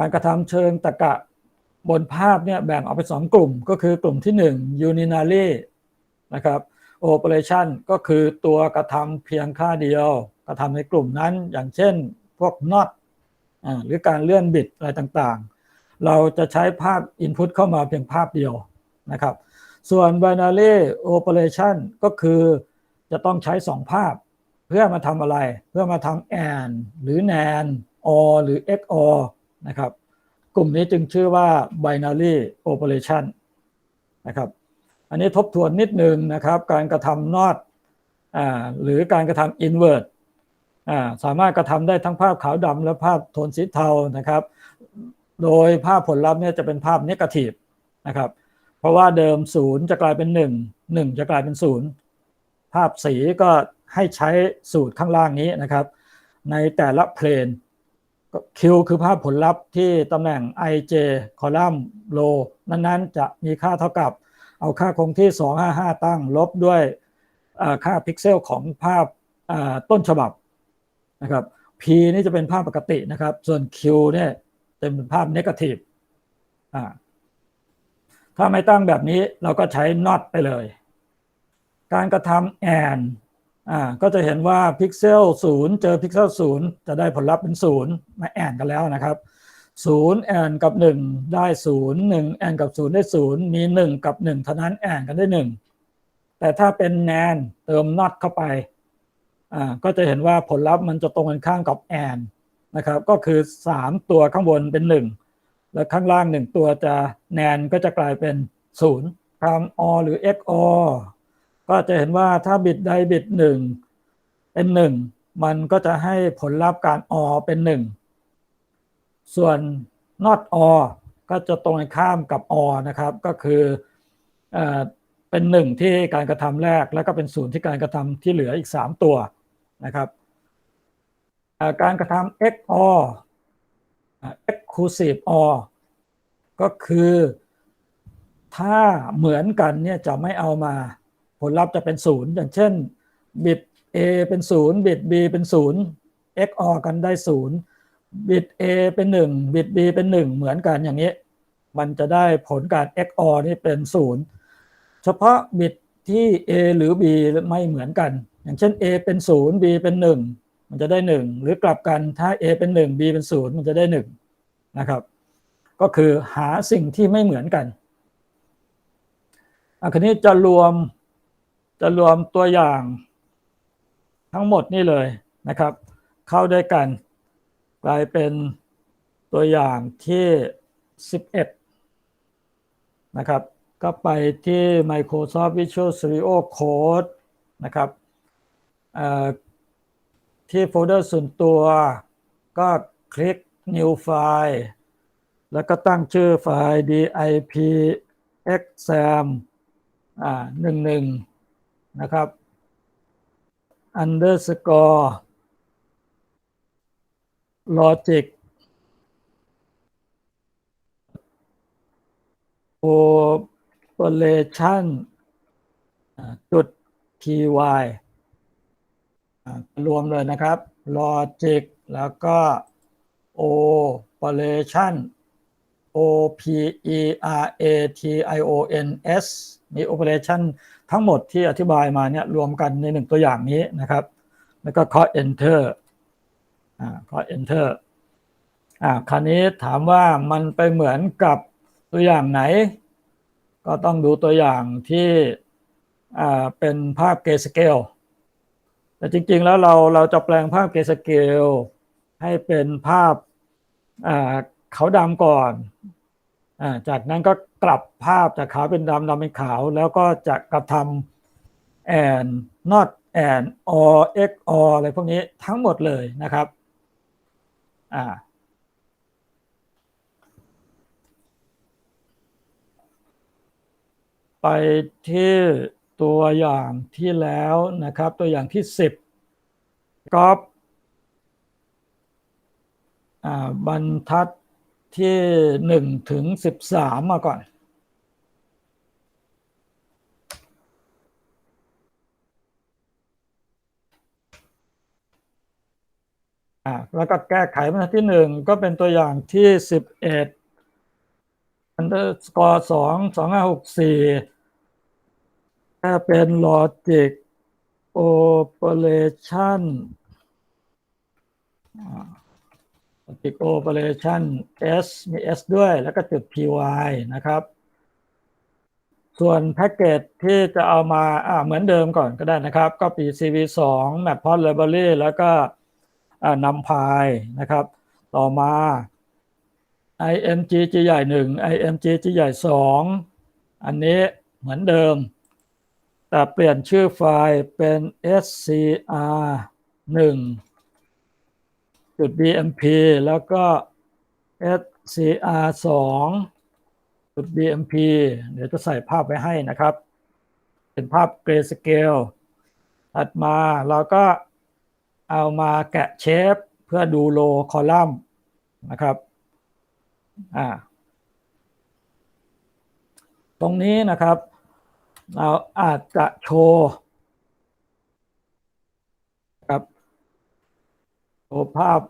การกระทำเชิงตะกะบนภาพเนี่ยแบ่งออกเป็นสองกลุ่ม ก็คือกลุ่มที่1 urinary นะครับ operation ก็คือตัวกระทำเพียงค่าเดียว กระทำในกลุ่มนั้น อย่างเช่นพวก not หรือการเลื่อนบิดอะไรต่างๆ เราจะใช้ภาพ input เข้ามาเพียงภาพเดียวนะครับ ส่วน binary operation ก็คือจะต้องใช้2ภาพ เพื่อมาทำอะไร เพื่อมาทำ and หรือ nan or หรือ xor นะครับ กลุ่มนี้จึงชื่อว่า binary operation นะครับ อันนี้ทบทวนนิดนึงนะครับ การกระทำ not หรือการกระทำ invert สามารถกระทำได้ทั้งภาพขาวดำและภาพโทนสีเทานะครับ โดยภาพผลลัพธ์เนี่ยจะเป็นภาพนกาทีฟนะครับ เพราะว่าเดิมศูนย์จะกลายเป็นหนึ่งหนึ่งจะกลายเป็นศูนย์ภาพสีก็ให้ใช้สูตรข้างล่างนี้นะครับ ในแต่ละเพลน Q คือภาพผลลัพธ์ที่ตำแหน่ง ij คอลัมน์โลนั้นๆ จะมีค่าเท่ากับ เอาค่าคงที่ 255 ตั้งลบด้วยค่าพิกเซลของภาพต้นฉบับนะครับ P นี่จะเป็นภาพปกตินะครับ ส่วน Q เนี่ยจะเป็นภาพเนกาทีฟถ้าไม่ตั้งแบบนี้เราก็ใช้ not ไปเลย การกระทำ and อ่าก็จะเห็นว่าพิกเซลศูนย์เจอพิกเซลศูนย์จะได้ผลลัพธ์เป็นศูนย์มาแอนกันแล้วนะครับศูนย์แอนกับหนึ่งได้ศูนย์หนึ่งแอนกับศูนย์ได้ศูนย์มีหนึ่งกับหนึ่งเท่านั้นแอนกันได้หนึ่งแต่ถ้าเป็นแนนเติม not เข้าไปอ่าก็จะเห็นว่าผลลัพธ์มันจะตรงกันข้ามกับแอนนะครับก็คือ 3 ตัวข้างบนเป็น 1 แล้วข้างล่าง 1 ตัวจะแนนก็จะกลายเป็น0ทำ or หรือ xor ก็จะเห็นว่าถ้าบิตใดบิตหนึ่งเป็นหนึ่งมันก็จะให้ผลลัพธ์การอเป็นหนึ่งส่วน not or ก็จะตรงข้ามกับ or นะครับก็คือเป็นหนึ่งที่การกระทำแรก แล้วก็เป็นศูนย์ที่การกระทำที่เหลืออีก 3 ตัวนะครับการกระทำ XOR exclusive OR ก็คือถ้าเหมือนกันเนี่ยจะไม่เอามา ผลลัพธ์จะเป็นศูนย์อย่างเช่นบิต A เป็นศูนย์บิต B เป็นศูนย์ XOR กันได้ศูนย์บิต A เป็นหนึ่งบิต B เป็นหนึ่งเหมือนกันอย่างนี้ มันจะได้ผลการ XOR นี่เป็นศูนย์เฉพาะบิตที่ A หรือ B ไม่เหมือนกัน อย่างเช่น A เป็นศูนย์ B เป็นหนึ่งมันจะได้หนึ่งหรือกลับกันถ้า A เป็นหนึ่ง B เป็นศูนย์มันจะได้หนึ่งนะครับก็คือหาสิ่งที่ไม่เหมือนกันอันนี้จะรวม จะรวมตัวอย่างทั้งหมดนี่เลยนะครับ เข้าด้วยกัน กลายเป็นตัวอย่างที่ 11 นะครับ ก็ไปที่ Microsoft Visual Studio Code นะครับที่โฟลเดอร์ส่วนตัวก็คลิก New File แล้วก็ตั้งชื่อไฟล์ dip exam อ่าหนึ่งหนึ่ง นะครับ underscore logic operation จุด py รวมเลยนะครับ logic แล้วก็ operation o p e r a t i o n s มี operation ทั้งหมดที่อธิบายมาเนี่ยรวมกันในหนึ่งตัวอย่างนี้นะครับ แล้วก็เคาะ enter อ่าเคาะ enter อ่าคราวนี้ถามว่ามันไปเหมือนกับตัวอย่างไหน ก็ต้องดูตัวอย่างที่อ่าเป็นภาพเกสเกลแต่จริงๆแล้วเราเราจะแปลงภาพเกสเกลให้เป็นภาพอ่าเขาดำก่อน จากนั้นก็กลับภาพจากขาวเป็นดำดำเป็นขาว แล้วก็จะกระทำ and not and or x or อะไรพวกนี้ทั้งหมดเลยนะครับอ่าไปที่ตัวอย่างที่แล้วนะครับ ตัวอย่างที่ 10ก๊อปบรรทัด ที่หนึ่งถึงสิบสามมาก่อนออ่าแล้วก็แก้ไขบรรทัดที่หนึ่งก็เป็นตัวอย่างที่สิบเอ็ด underscore สองสองห้าหกสี่ถ้าเป็น logic operation อ่า logic operation s มี s ด้วยแล้วก็จุด py นะครับ ส่วนแพ็กเกจที่จะเอามาอ่าเหมือนเดิมก่อนก็ได้นะครับ ก็ปี cv 2 mapplot library แล้วก็นำพายนะครับ ต่อมา img จีใหญ่หนึ่ง img จีใหญ่สองอันนี้เหมือนเดิม แต่เปลี่ยนชื่อไฟล์เป็น scr หนึ่ง จุด bmp แล้วก็ scr สองจุด bmp เดี๋ยวจะใส่ภาพไว้ให้นะครับ เป็นภาพ grayscale ถัดมาเราก็เอามาแกะเชฟเพื่อดูโลคอลัมน์นะครับอ่าตรงนี้นะครับ เราอาจจะโชว์ครับ โชว์ภาพ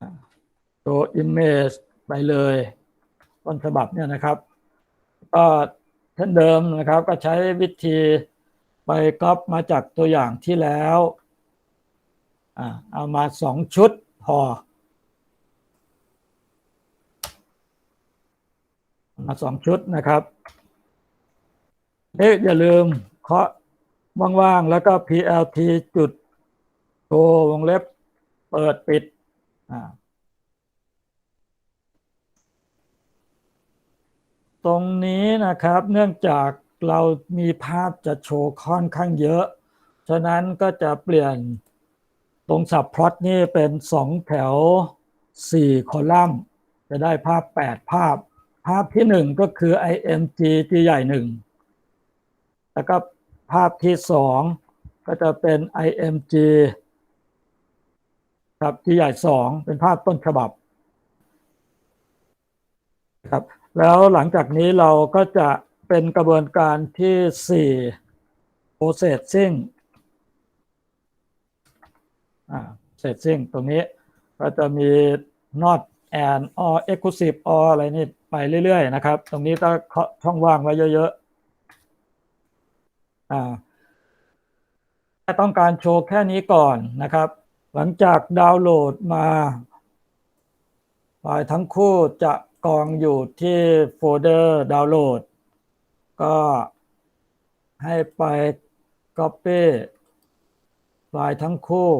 อ่าโชว์ image ไปเลยต้นฉบับเนี่ยนะครับ ก็เช่นเดิมนะครับก็ใช้วิธีไปก๊อปมาจากตัวอย่างที่แล้วอเอามาสองชุดพอมาสองชุดนะครับเอ๊ะอย่าลืมเคาะ ว่างๆ แล้วก็ plt จุดโชว์วงเล็บ เปิดปิดอ่าตรงนี้นะครับ เนื่องจากเรามีภาพจะโชว์ค่อนข้างเยอะ ฉะนั้นก็จะเปลี่ยนตรงสับพลอตนี่เป็นสองแถวสี่คอลัมน์ จะได้ภาพแปดภาพ ภาพที่หนึ่งก็คือ img ที่ใหญ่หนึ่งแล้วก็ ภาพที่สองก็จะเป็น img ครับที่ใหญ่สองเป็นภาพต้นฉบับครับแล้วหลังจากนี้เราก็จะเป็นกระบวนการที่สี่ processing processing ตรงนี้ก็จะมี not and or exclusive or อะไรนี่ไปเรื่อยๆนะครับ ตรงนี้ต้องเคาะช่องว่างไว้เยอะๆ อ่าถ้าต้องการโชว์แค่นี้ก่อนนะครับ หลังจากดาวน์โหลดมาไฟล์ทั้งคู่จะกองอยู่ที่โฟลเดอร์ดาวน์โหลด ก็ให้ไป Copy ไฟล์ทั้งคู่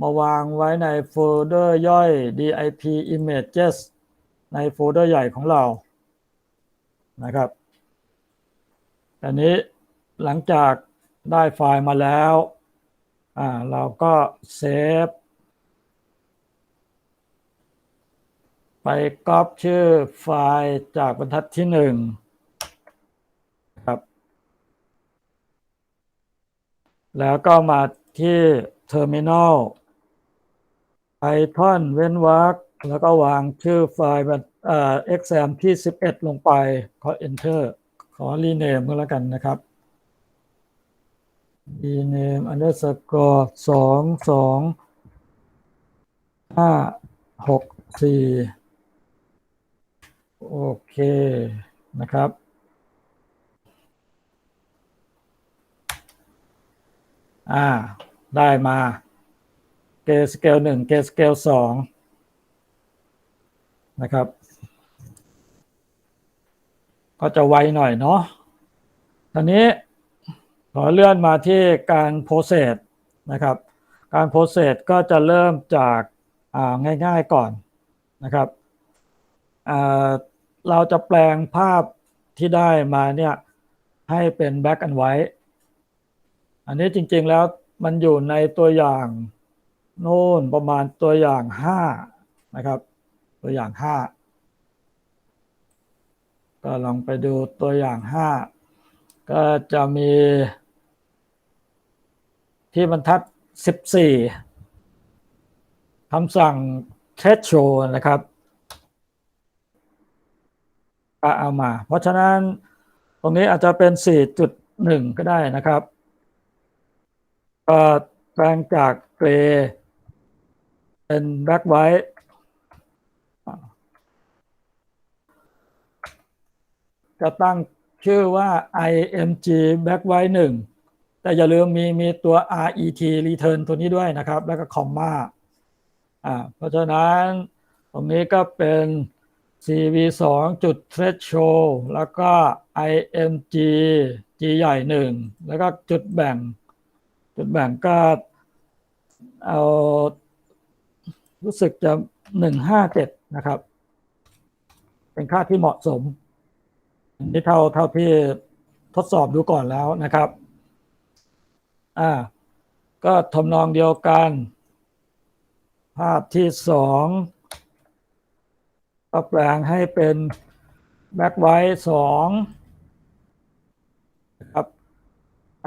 มาวางไว้ในโฟลเดอร์ย่อย dip images ในโฟลเดอร์ใหญ่ของเรานะครับ อันนี้ หลังจากได้ไฟล์มาแล้วอ่าเราก็เซฟไปก๊อปชื่อไฟล์จากบรรทัดที่หนึ่งครับ แล้วก็มาที่ Terminal Python เว้นวรรคแล้วก็วางชื่อไฟล์แบบเอ่อ exam ที่ 11 ลงไป ขอ enter ขอ rename ก็แล้วกันนะครับ rename underscore สองสองห้าหกสี่โอเคนะครับ อ่า ได้มา เกสเกลหนึ่งเกสเกลสองนะครับ ก็จะไวหน่อยเนาะทีนี้ อเลื่อนมาที่การโพสเซสนะครับ การโพสเซสก็จะเริ่มจากาง่ายๆก่อนนะครับเราจะแปลงภาพที่ได้มาเนี่ยให้เป็นแบ็กอันไว้อันนี้จริงๆแล้วมันอยู่ในตัวอย่างโน่นประมาณตัวอย่างห้านะครับ ตัวอย่างห้าก็ลองไปดูตัวอย่างห้าก็จะมี ที่บรรทัดสิบสี่คำสั่ง test show นะครับก็เอามา เพราะฉะนั้นตรงนี้อาจจะเป็น 4.1 ก็ได้นะครับก็แปลงจากเกรย์เป็นแบ็คไวท์จะตั้งชื่อว่า img back white หนึ่ง แต่อย่าลืมมีมีตัว ret return ตัวนี้ด้วยนะครับ แล้วก็คอมมาอ่าเพราะฉะนั้นตรงนี้ก็เป็น cv 2จุด threshold แล้วก็ img g ใหญ่หนึ่งแล้วก็จุดแบ่ง จุดแบ่งก็เอารู้สึกจะหนึ่งห้าเจ็ดนะครับ เป็นค่าที่เหมาะสมนี่เท่าเท่าที่ทดสอบดูก่อนแล้วนะครับ อ่าก็ทำนองเดียวกัน ภาพที่สองก็แปลงให้เป็นแบ็คไวท์สองครับ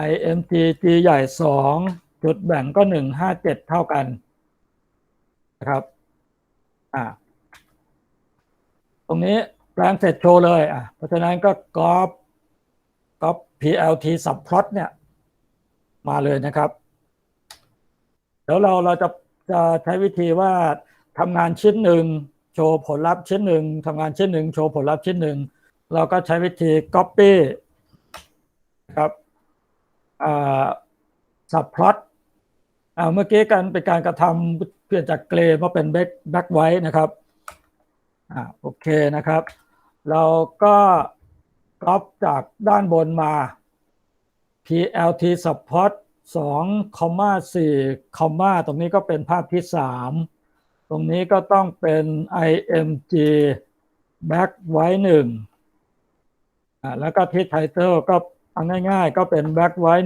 IMG G ใหญ่สองจุดแบ่งก็หนึ่งห้าเจ็ดเท่ากันนะครับอ่าตรงนี้แปลงเสร็จโชว์เลยอะเพราะฉะนั้นก็ก๊อปก๊อป PLT subplot เนี่ย มาเลยนะครับ เดี๋ยวเราเราจะจะใช้วิธีว่าทำงานชิ้นหนึ่งโชว์ผลลัพธ์ชิ้นหนึ่งทำงานชิ้นหนึ่งโชว์ผลลัพธ์ชิ้นหนึ่งเราก็ใช้วิธี copy ครับอ่า subplot อ่าเมื่อกี้กันเป็นการกระทำเปลี่ยนจากเกรย์มาเป็นแบ็คแบ็คไวท์นะครับอ่าโอเคนะครับ เราก็ก๊อปจากด้านบนมา PLT support 2 4 comma ตรงนี้ก็เป็นภาพที่ 3 ตรงนี้ก็ต้องเป็น IMG back ไว้1อ่าแล้วก็ที่ title ก็เอาง่ายๆ ก็เป็น back ไว้ 1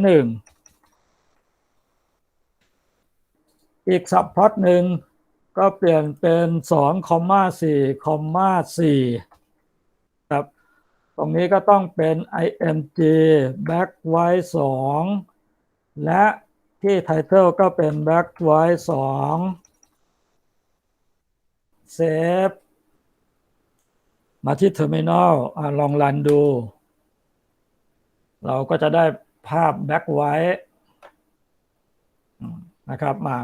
อีก subplot หนึ่งก็เปลี่ยนเป็น2 4 4 ตรงนี้ก็ต้องเป็น img back white 2และที่ title ก็เป็น back white 2 save มาที่ terminal อลองรันดู เราก็จะได้ภาพ back white นะครับมา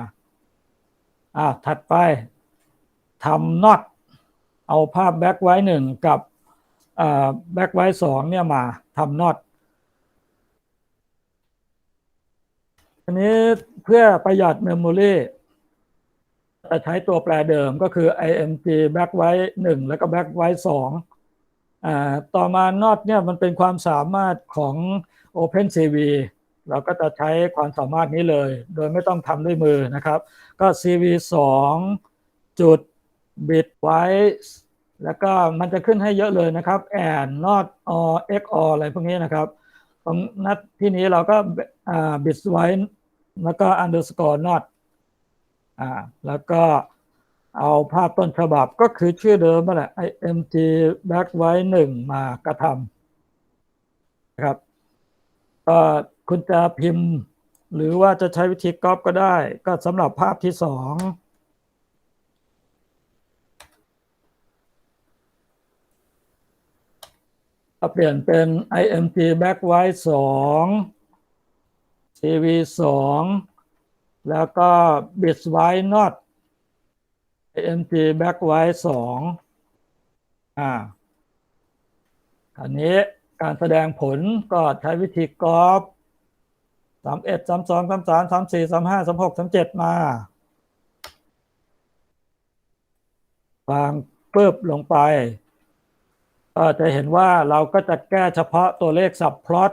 อ่าถัดไปทำ not เอาภาพ back white หนึ่งกับ แบ็กไว้สองเนี่ยมาทำน็อตอันนี้เพื่อประหยัดเมมโมรีจะใช้ตัวแปรเดิมก็คือ img back ไว้หนึ่งแล้วก็ back ไว้สองต่อมาน็อตเนี่ยมันเป็นความสามารถของ OpenCV เราก็จะใช้ความสามารถนี้เลย โดยไม่ต้องทำด้วยมือนะครับ ก็ CV 2จุด bit ไว้ แล้วก็มันจะขึ้นให้เยอะเลยนะครับ and not or x or อะไรพวกนี้นะครับ ตรงนัดที่นี้เราก็อ่า bit ไว้ แล้วก็ underscore not อ่าแล้วก็เอาภาพต้นฉบับก็คือชื่อเดิมนั่นแหละ img back ไว้หนึ่งมากระทำนะครับก็คุณจะพิมพ์ หรือว่าจะใช้วิธีก๊อปก็ได้ ก็สำหรับภาพที่สอง ก็เปลี่ยนเป็น img back white 2 cv 2แล้วก็ bit white not img back white 2อ่าอันนี้การแสดงผลก็ใช้วิธีกรอบสามเอ็ดสามสองสามสามสามสี่สามห้าสามหกสามเจ็ดมาวางปึ๊บลงไป ก็จะเห็นว่าเราก็จะแก้เฉพาะตัวเลขสับพลอต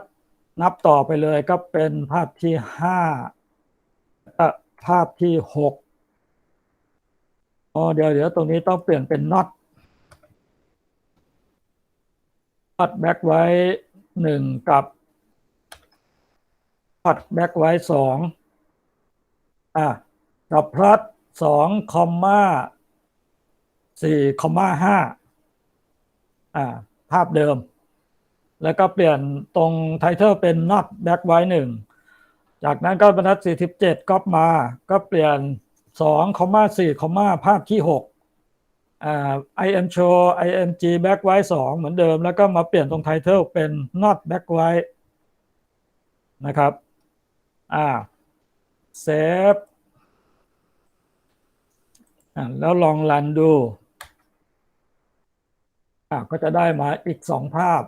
นับต่อไปเลยก็เป็นภาพที่ห้าภาพที่หกอ๋อเดี๋ยวเดี๋ยวตรงนี้ต้องเปลี่ยนเป็น not พอดแบ็กไว้หนึ่งกับพอดแบ็กไว้สองอะกับพลัดสองคอมมาสี่คอมมาห้า อ่าภาพเดิม แล้วก็เปลี่ยนตรงไทเทลเป็น not back ไว้หนึ่งจากนั้นก็บรรทัด47ก๊อปมา ก็เปลี่ยน2คอมมา4คอมมาภาพที่6อ่า im show img back ไว้2เหมือนเดิม แล้วก็มาเปลี่ยนตรง title เป็น not back ไว้นะครับอ่าเซฟอะแล้วลองรันดู อะก็จะได้มาอีกสองภาพ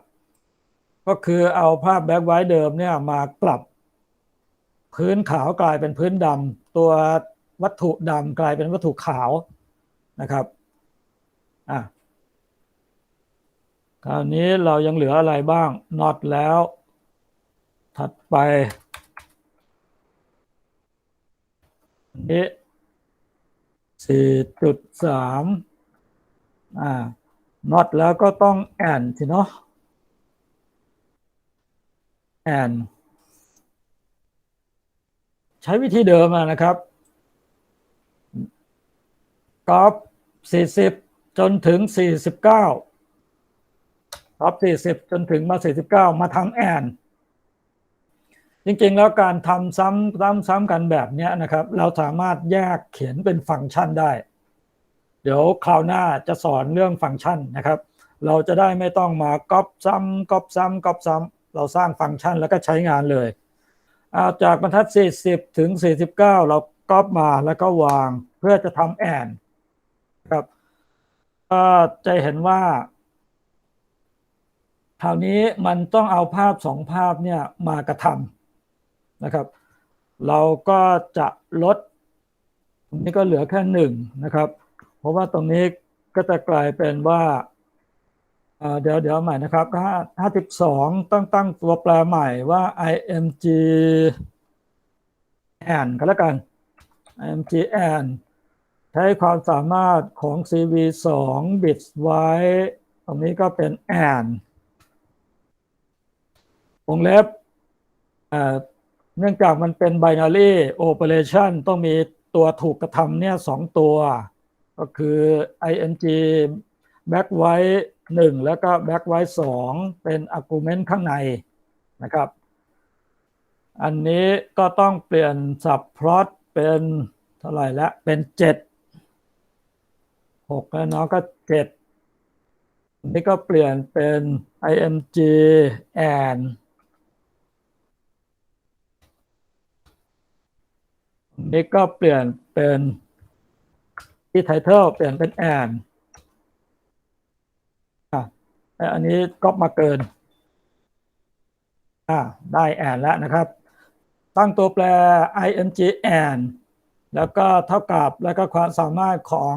ก็คือเอาภาพแบ็คไว้เดิมเนี่ยมากลับ พื้นขาวกลายเป็นพื้นดำตัววัตถุดำกลายเป็นวัตถุขาวนะครับอะคราวนี้เรายังเหลืออะไรบ้าง not แล้ว ถัดไปนนี้สี่จุดสามอ่า not แล้วก็ต้อง and สิเนาะ and ใช้วิธีเดิมอะนะครับกอฟสี่สิบจนถึงสี่สิบเก้ากอฟสี่สิบจนถึงมาสี่สิบเก้ามาทำแอนจริงๆ แล้วการทำซ้ำซ้ำซ้ำกันแบบเนี้ยนะครับ เราสามารถแยกเขียนเป็นฟังก์ชันได้ เดี๋ยวคราวหน้าจะสอนเรื่องฟังก์ชันนะครับ เราจะได้ไม่ต้องมาก๊อปซ้ำก๊อปซ้ำก๊อปซ้ำเราสร้างฟังก์ชันแล้วก็ใช้งานเลยเอาจากบรรทัด 40 ถึง 49 เราก๊อปมาแล้วก็วางเพื่อจะทำแอนครับก็จะเห็นว่าคราวนี้มันต้องเอาภาพสองภาพเนี่ยมากระทำนะครับ เราก็จะลดตรงนี้ก็เหลือแค่หนึ่งนะครับ เพราะว่าตรงนี้ก็จะกลายเป็นว่าเดี๋ยวเดี๋ยวใหม่นะครับห้าสิบสองต้องตั้งตัวแปรใหม่ว่า img and ก็แล้วกัน img and ใช้ความสามารถของ cv 2 bits ไว้ ตรงนี้ก็เป็น and วงเล็บเอ่อเนื่องจากมันเป็น binary operation ต้องมีตัวถูกกระทำเนี่ยสองตัว ก็คือ ing back ไว้หนึ่งแล้วก็ back ไว้สองเป็น argument ข้างในนะครับ อันนี้ก็ต้องเปลี่ยน subplot เป็นเท่าไหร่แล้วเป็นเจ็ดหกแล้วเนาะก็เจ็ดอันนี้ก็เปลี่ยนเป็น img and นนี้ก็เปลี่ยนเป็น ที่ไทเทลเปลี่ยนเป็น and อะอันนี้ก๊อปมาเกิน อ่า ได้แอนแล้วนะครับ ตั้งตัวแปร ing n แล้วก็เท่ากับแล้วก็ความสามารถของ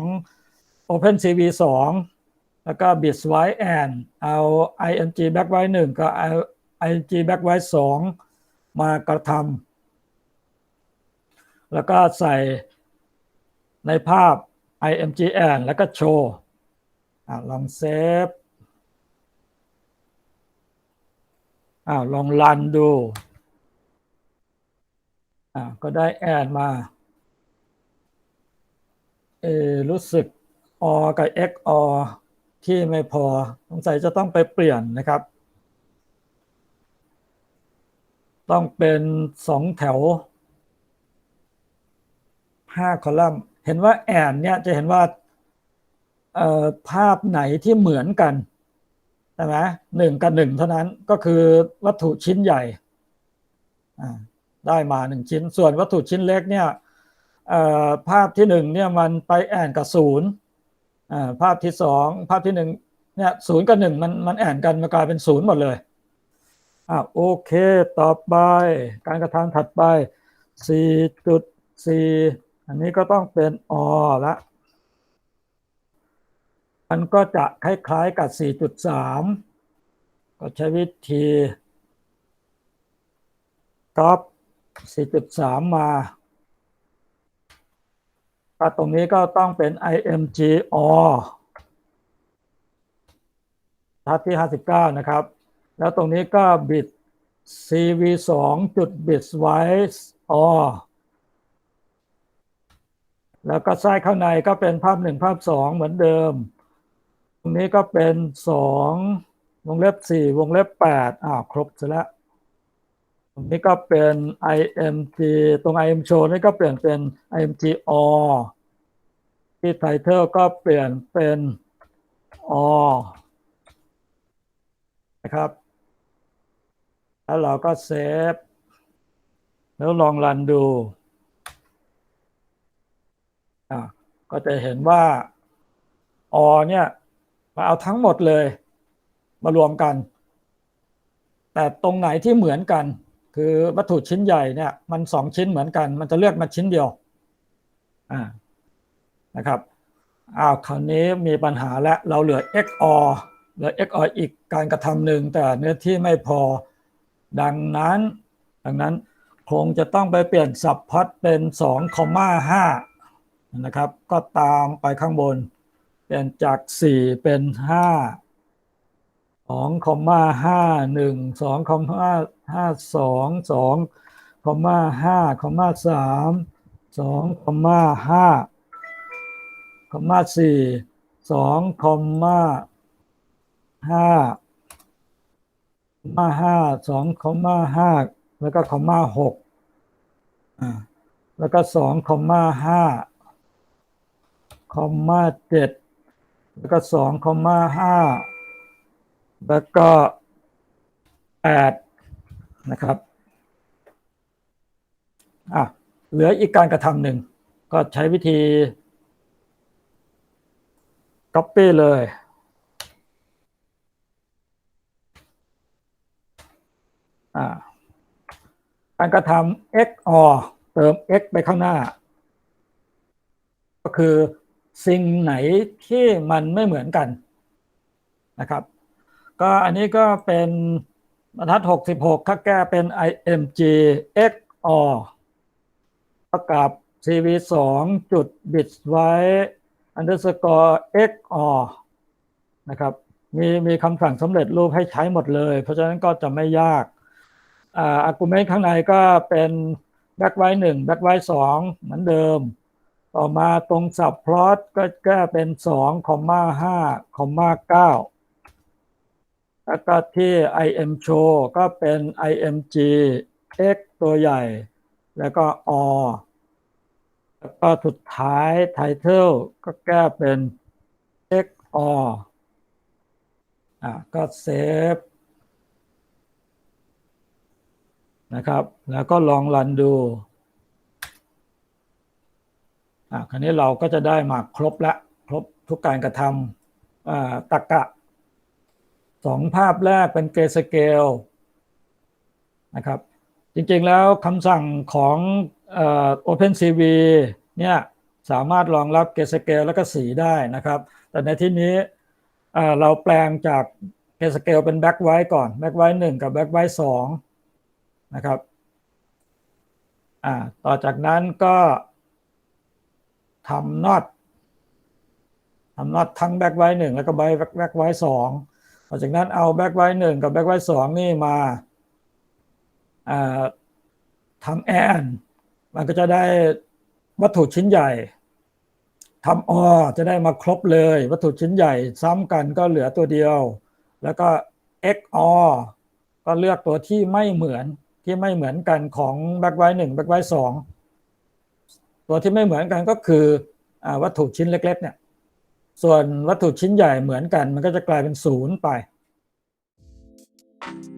OpenCV 2 แล้วก็ bitwise n เอา ing back ไว้1กับ ing back ไว้2มากระทำแล้วก็ใส่ในภาพ imgn แล้วก็โชว์ลองเซฟอ่าลองรันดูอ่าก็ได้แอดมาเอรู้สึกอกับ x อที่ไม่พอสงสัยจะต้องไปเปลี่ยนนะครับ ต้องเป็นสองแถวห้าคอลัมน์ เห็นว่าแอนเนี่ยจะเห็นว่าเอ่อภาพไหนที่เหมือนกันใช่ไหมหนึ่งกับหนึ่งเท่านั้นก็คือวัตถุชิ้นใหญ่ได้มาหนึ่งชิ้น ส่วนวัตถุชิ้นเล็กเนี่ยภาพที่หนึ่งเนี่ยมันไปแอนกับศูนย์ภาพที่สองภาพที่หนึ่งเนี่ยศูนย์กับหนึ่งมันมันแอนกันมันกลายเป็นศูนย์หมดเลยอ่าโอเค ต่อไป การกระทำถัดไปสี่จุดสี่ อันนี้ก็ต้องเป็นอละ มันก็จะคล้ายๆกับ 4.3 ก็ใช้วิธีก๊อป4.3 มา ก็ตรงนี้ก็ต้องเป็น img or ทับที่ 59 นะครับ แล้วตรงนี้ก็ bit cv 2จุด bitwise or แล้วก็ไส้ข้างในก็เป็นภาพหนึ่งภาพสองเหมือนเดิม ตรงนี้ก็เป็นสองวงเล็บสี่วงเล็บแปดอ้าวครบเสร็จแล้วตรงนี้ก็เป็น img ตรง im show นี่ก็เปลี่ยนเป็น img O ที่ title ก็เปลี่ยนเป็น O นะครับ แล้วเราก็เซฟ แล้วลองรันดู ก็จะเห็นว่าอเนี่ยมาเอาทั้งหมดเลย มารวมกัน แต่ตรงไหนที่เหมือนกัน คือวัตถุชิ้นใหญ่เนี่ย มันสองชิ้นเหมือนกัน มันจะเลือกมาชิ้นเดียวอ่านะครับอ้าวคราวนี้มีปัญหาและเราเหลือ XOR เหลือ XOR อีกการกระทำหนึ่งแต่เนื้อที่ไม่พอดังนั้น ดังนั้นคงจะต้องไปเปลี่ยนสับพัดเป็น2คอมมา5 นะครับ ก็ตามไปข้างบน เปลี่ยนจาก 4 เป็น 5 2คอมมา5 1 2คอมมา5 2 2คอมมา5คอมมา3 2คอมมา5คอมมา4 2คอมมา5คอมมา5 2คอมมา5แล้วก็คอมมา6อ่าแล้วก็2คอมมา5 คอมมา7แล้วก็2คอมมา5แล้วก็8นะครับอะเหลืออีกการกระทำหนึ่ง ก็ใช้วิธี Copy เลยอ่าการกระทำ XOR เติม x ไปข้างหน้า ก็คือ สิ่งไหนที่มันไม่เหมือนกันนะครับ ก็อันนี้ก็เป็นบรรทัด 66ถ้าแก้เป็น img XOR เท่ากับ cv 2จุด bits ไว้ underscore XOR นะครับมีมีคำสั่งสำเร็จรูปให้ใช้หมดเลย เพราะฉะนั้นก็จะไม่ยากอ่า argument ข้างในก็เป็น back ไว้หนึ่ง back ไว้สองเหมือนเดิม ต่อมาตรง subplot ก็แก้เป็น2คอมมา5คอมมา9แล้วก็ที่ im show ก็เป็น img x ตัวใหญ่ แล้วก็ or แล้วก็สุดท้าย title ก็แก้เป็น x or อะก็เซฟนะครับ แล้วก็ลองรันดู อะคราวนี้เราก็จะได้มาครบละครบทุกการกระทำอ่าตรกกะสองภาพแรกเป็นเกสเกลนะครับจริงๆแล้วคำสั่งของอ่ OpenCV เนี่ยสามารถรองรับเกสเกลแล้วก็สีได้นะครับ แต่ในที่นี้เอ่อเราแปลงจากเกสเกลเป็นแบ็กไว้ก่อนแบ็กไว้หนึ่งกับแบ็กไว้สองนะครับอ่าต่อจากนั้นก็ ทำน็อตทำน็อตทั้งแบ็กไว้หนึ่งแล้วก็แบ็กแบ็กไว้สองต่อจากนั้นเอาแบ็กไว้หนึ่งกับแบ็กไว้สองนี่มาทำแอนมันก็จะได้วัตถุชิ้นใหญ่ทำอจะได้มาครบเลย วัตถุชิ้นใหญ่ซ้ำกันก็เหลือตัวเดียว แล้วก็ XOR ก็เลือกตัวที่ไม่เหมือนที่ไม่เหมือนกันของแบ็กไว้หนึ่งแบ็กไว้สอง ตัวที่ไม่เหมือนกันก็คืออวัตถุชิ้นเล็ก ๆ เนี่ย ส่วนวัตถุชิ้นใหญ่เหมือนกัน มันก็จะกลายเป็นศูนย์ไป thank you